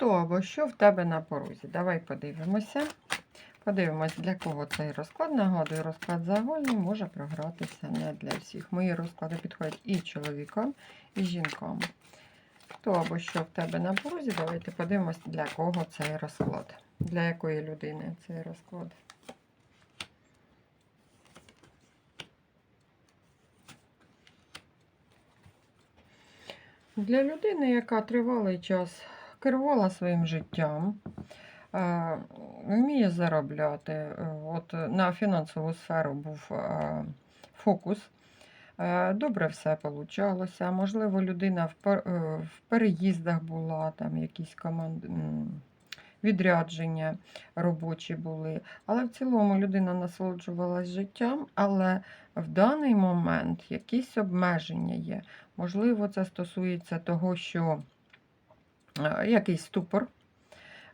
Хто або що в тебе на порозі? Давай подивимося. Подивимось, для кого цей розклад. Нагадую, розклад загальний може програтися не для всіх. Мої розклади підходять і чоловікам, і жінкам. Хто або що в тебе на порозі, давайте подивимось, для кого цей розклад. Для якої людини цей розклад. Для людини, яка тривалий час керувала своїм життям, е, вміє заробляти. е, От на фінансову сферу був е, фокус. Добре все получалося. Можливо, людина в пер- в переїздах була, там якісь команд... відрядження робочі були. Але в цілому людина насолоджувалась життям, але в даний момент якісь обмеження є. Можливо, це стосується того, що якийсь ступор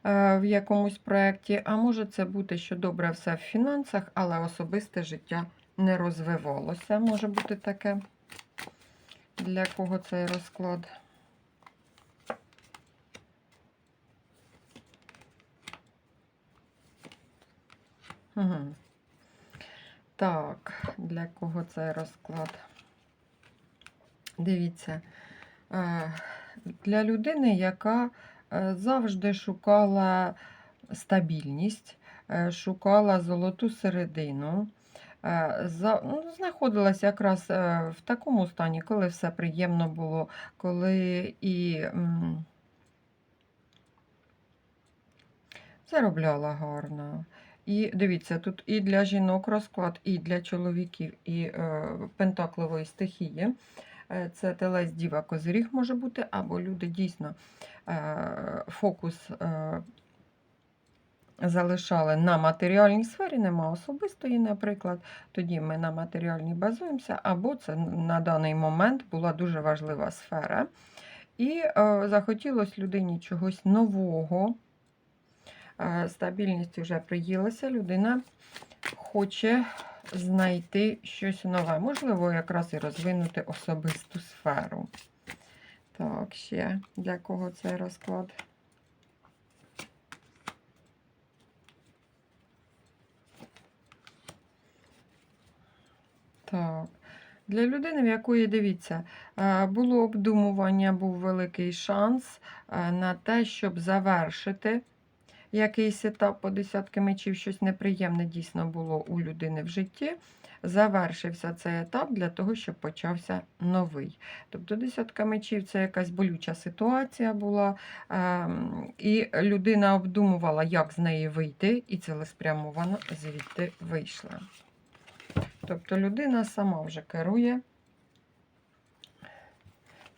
е, в якомусь проєкті, а може це бути, що добре все в фінансах, але особисте життя не розвивалося. Може бути таке. Для кого цей розклад? Угу. Так, для кого цей розклад? Дивіться, е, для людини, яка е, завжди шукала стабільність, е, шукала золоту середину, е, ну, знаходилася якраз в такому стані, коли все приємно було, коли і заробляла гарно. І дивіться, тут і для жінок розклад, і для чоловіків, і е, пентаклової стихії. Е, Це телець діва козиріг може бути, або люди дійсно е, фокус е, залишали на матеріальній сфері, нема особистої, наприклад. Тоді ми на матеріальній базуємося, або це на даний момент була дуже важлива сфера. І захотілося людині чогось нового. Стабільність вже приїлася, людина хоче знайти щось нове. Можливо, якраз і розвинути особисту сферу. Так, ще для кого цей розклад? Так. Для людини, в якої, дивіться, е, було обдумування, був великий шанс е, на те, щоб завершити якийсь етап по десятки мечів, щось неприємне дійсно було у людини в житті. Завершився цей етап для того, щоб почався новий. Тобто десятка мечів це якась болюча ситуація була, ем, і людина обдумувала, як з неї вийти, і цілеспрямовано звідти вийшла. Тобто людина сама вже керує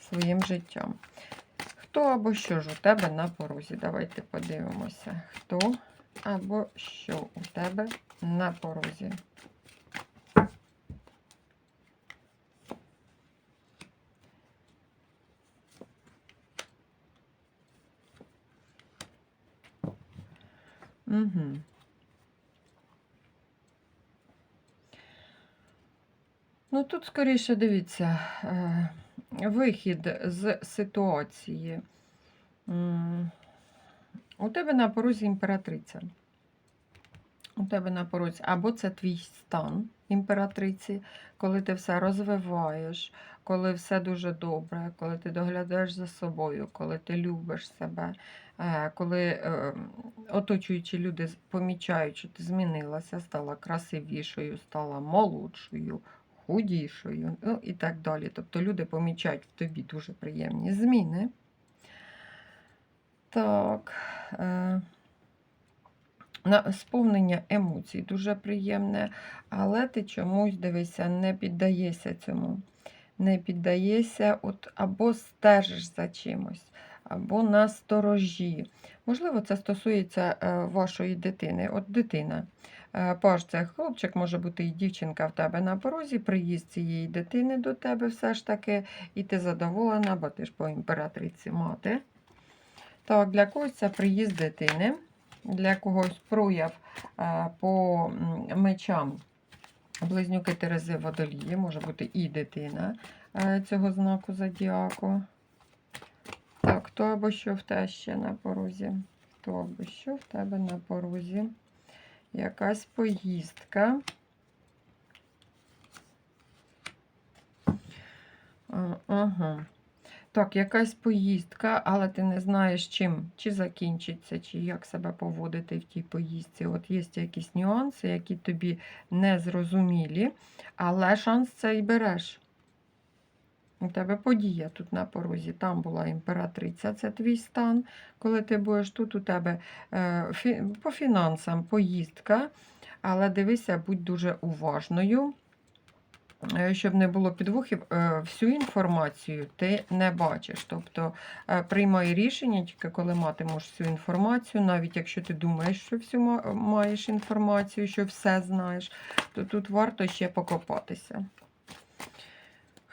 своїм життям. Хто або що ж у тебе на порозі? Давайте подивимося. Хто або що у тебе на порозі? Угу. Ну тут скоріше дивіться, е, вихід з ситуації. У тебе на порозі імператриця. У тебе на порозі, або це твій стан імператриці, коли ти все розвиваєш, коли все дуже добре, коли ти доглядаєш за собою, коли ти любиш себе, е, коли е, оточуючі люди помічають, що ти змінилася, стала красивішою, стала молодшою, худішою, ну і так далі. Тобто люди помічають в тобі дуже приємні зміни. Так. Е, на сповнення емоцій дуже приємне, але ти чомусь дивися, не піддаєшся цьому. Не піддаєшся, от або стежиш за чимось, або на сторожі. Можливо, це стосується е, вашої дитини. От дитина. Е, Паш, це хлопчик, може бути і дівчинка в тебе на порозі, приїзд цієї дитини до тебе все ж таки, і ти задоволена, бо ти ж по імператриці мати. Так, для когось це приїзд дитини, для когось прояв е, по мечам близнюки Терези Водолії, може бути і дитина цього знаку зодіаку. Хто або що в тебе ще на порозі? Хто або що в тебе на порозі? Якась поїздка. Ага. Так, якась поїздка, але ти не знаєш, чим чи закінчиться, чи як себе поводити в тій поїздці. От є якісь нюанси, які тобі не зрозумілі, але шанс цей береш. У тебе подія тут на порозі. Там була імператриця, це твій стан. Коли ти будеш тут, у тебе е, по фінансам поїздка, але дивися, будь дуже уважною. Е, Щоб не було підвохів, е, всю інформацію ти не бачиш. Тобто приймай рішення тільки коли матимеш всю інформацію, навіть якщо ти думаєш, що всю маєш інформацію, що все знаєш, то тут варто ще покопатися.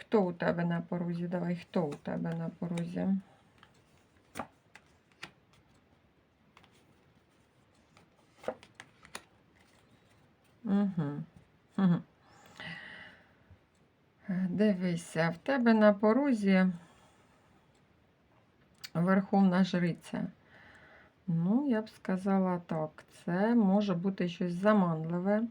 Хто у тебе на порозі? Давай, хто у тебе на порозі? Угу. Дивися, в тебе на порозі Верховна Жриця. Ну, я б сказала так, це може бути щось заманливе,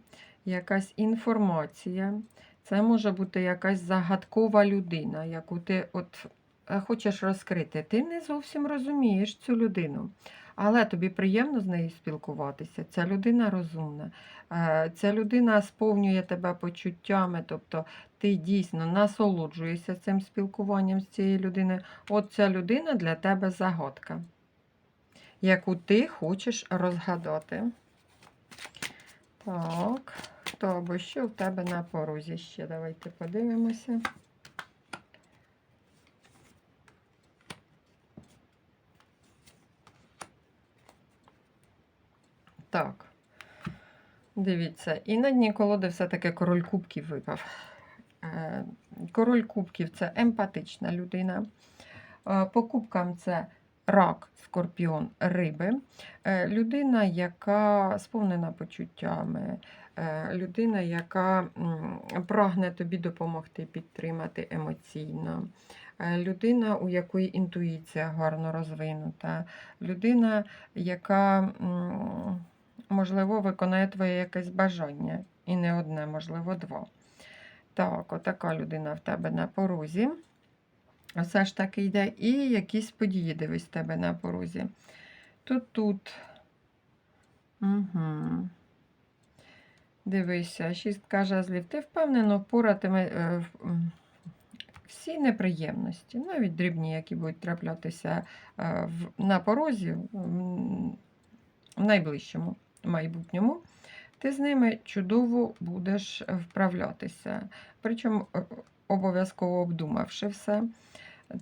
якась інформація, це може бути якась загадкова людина, яку ти от е, хочеш розкрити. Ти не зовсім розумієш цю людину, але тобі приємно з нею спілкуватися. Ця людина розумна, е, ця людина сповнює тебе почуттями, тобто ти дійсно насолоджуєшся цим спілкуванням з цією людиною. От ця людина для тебе загадка, яку ти хочеш розгадати. Так, хто або що в тебе на порозі ще? Давайте подивимося. Так. Дивіться, і на дні колоди все-таки король кубків випав. Е, Король кубків це емпатична людина. Е, По кубкам це рак, скорпіон, риби. Е, Людина, яка сповнена почуттями, людина, яка прагне тобі допомогти підтримати емоційно. Е, Людина, у якої інтуїція гарно розвинута, людина, яка, можливо, виконає твоє якесь бажання, і не одне, можливо, два. Так, отака людина в тебе на порозі. Все ж таки йде. І якісь події дивись в тебе на порозі. Тут тут. Угу. Дивися, шістка жезлів. Ти впевнено поратиме е, всі неприємності, навіть дрібні, які будуть траплятися е, на порозі в найближчому майбутньому. Ти з ними чудово будеш вправлятися. Причому е, обов'язково обдумавши все.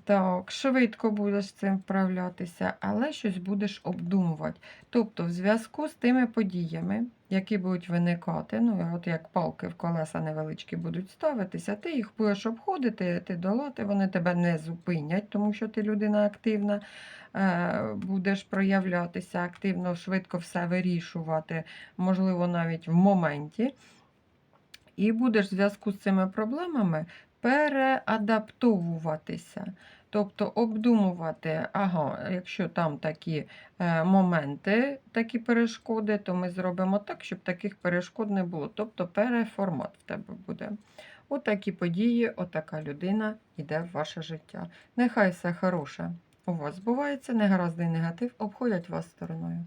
Так, швидко будеш з цим вправлятися, але щось будеш обдумувати. Тобто, в зв'язку з тими подіями, які будуть виникати, ну, от як палки в колеса невеличкі будуть ставитися, ти їх будеш обходити, ти долати, вони тебе не зупинять, тому що ти людина активна, е, будеш проявлятися активно, швидко все вирішувати, можливо, навіть в моменті. І будеш в зв'язку з цими проблемами переадаптовуватися. Тобто обдумувати, ага, якщо там такі е, моменти, такі перешкоди, то ми зробимо так, щоб таких перешкод не було. Тобто переформат в тебе буде. Отакі події, отака людина йде в ваше життя. Нехай все хороше у вас збувається, негаразди і негатив обходять вас стороною.